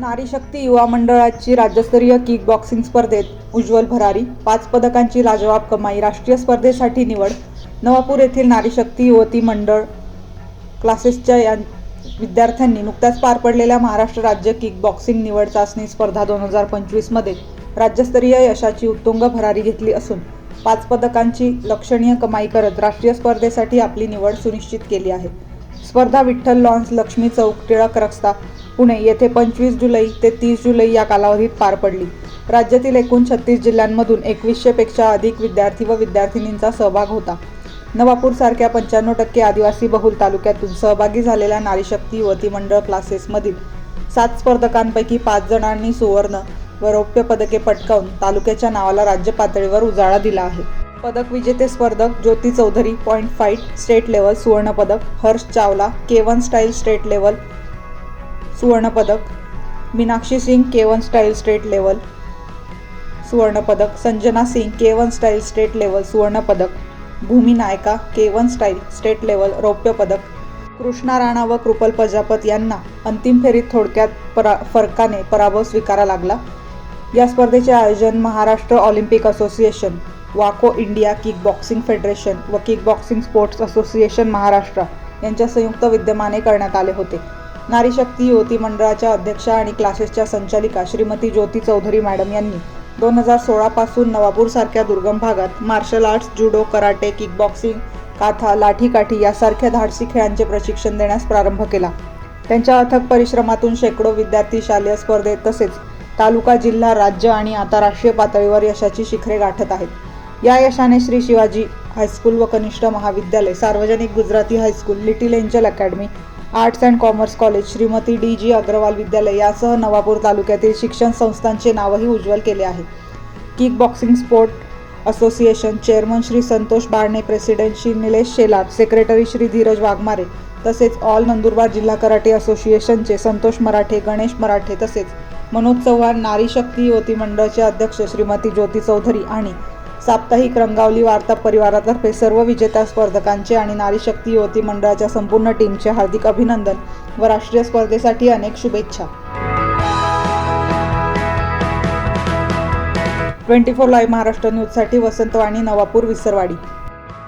नारी शक्ती युवा मंडळाची राज्यस्तरीय किक बॉक्सिंग स्पर्धेत उज्ज्वल भरारी पाच पदकांची लाजवाब कमाई राष्ट्रीय स्पर्धेसाठी निवड नवापूर येथील नारी शक्ती युवती मंडळ क्लासेसच्या या विद्यार्थ्यांनी नुकत्याच पार पडलेल्या महाराष्ट्र राज्य किक बॉक्सिंग निवड चाचणी स्पर्धा दोन हजार पंचवीसमध्ये राज्यस्तरीय यशाची उत्तुंग भरारी घेतली असून पाच पदकांची लक्षणीय कमाई करत राष्ट्रीय स्पर्धेसाठी आपली निवड सुनिश्चित केली आहे. स्पर्धा विठ्ठल लॉन्स लक्ष्मी चौक टिळक रस्ता पुणे येथे पंचवीस जुलै ते तीस जुलै या कालावधीत पार पडली. राज्यातील एकूण छत्तीस जिल्ह्यांमधून एकवीसशेपेक्षा अधिक विद्यार्थी व विद्यार्थिनींचा सहभाग होता. नवापूरसारख्या पंच्याण्णव टक्के आदिवासी बहुल तालुक्यातून सहभागी झालेल्या नारीशक्ती युवती मंडळ क्लासेसमधील सात स्पर्धकांपैकी पाच जणांनी सुवर्ण व रौप्य पदके पटकावून तालुक्याच्या नावाला राज्य पातळीवर उजाळा दिला आहे. पदक विजेते स्पर्धक Jyoti Chaudhari point fight state level सुवर्णपदक Harsh Chawla K one style state level सुवर्णपदक Meenakshi Singh K one style state level. सुवर्णपदक Sanjana Singh K one style state level सुवर्णपदक. Bhumi Nayaka K one style state level रौप्य पदक कृष्णा राणा व कृपल प्रजापत यांना अंतिम फेरीत थोडक्यात परा फरकाने पराभव स्वीकारा लागला. या स्पर्धेचे आयोजन महाराष्ट्र ऑलिम्पिक असोसिएशन वाको इंडिया किक बॉक्सिंग फेडरेशन व kick boxing sports association Maharashtra यांच्या संयुक्त विद्यमाने करण्यात आले होते. नारी शक्ती युवती मंडळाच्या अध्यक्षा आणि क्लासेसच्या संचालिका श्रीमती ज्योती चौधरी मॅडम यांनी दोन हजार सोळापासून नवापूरसारख्या दुर्गम भागात martial arts judo karate kickboxing kata लाठीकाठी यासारख्या धाडसी खेळांचे प्रशिक्षण देण्यास प्रारंभ केला. त्यांच्या अथक परिश्रमातून शेकडो विद्यार्थी शालेय स्पर्धेत तसेच तालुका जिल्हा राज्य आणि आता राष्ट्रीय पातळीवर यशाची शिखरे गाठत आहेत. या यशाने श्री शिवाजी हायस्कूल व कनिष्ठ महाविद्यालय सार्वजनिक Gujarati high school little angel academy arts and commerce college Shrimati D G Agarwal विद्यालय यासह नवापूर तालुक्यातील शिक्षण संस्थांचे नावही उज्ज्वल केले आहे. Kick boxing sport association chairman Shri Santosh Barne president Shri Nilesh Shelar secretary Shri Dheeraj Waghmare तसेच ऑल नंदुरबार जिल्हा कराटे असोसिएशनचे संतोष मराठे गणेश मराठे तसेच मनोज चव्हाण नारी शक्ती युवती मंडळचे अध्यक्ष श्रीमती ज्योती चौधरी आणि साप्ताहिक रंगावली वार्ता परिवारातर्फे सर्व विजेत्या स्पर्धकांचे आणि नारी शक्ती युवती मंडळाच्या संपूर्ण टीमचे हार्दिक अभिनंदन व राष्ट्रीय स्पर्धेसाठी अनेक शुभेच्छा. ट्वेंटी फोर लाईव्ह महाराष्ट्र न्यूजसाठी वसंतवाणी नवापूर विसरवाडी.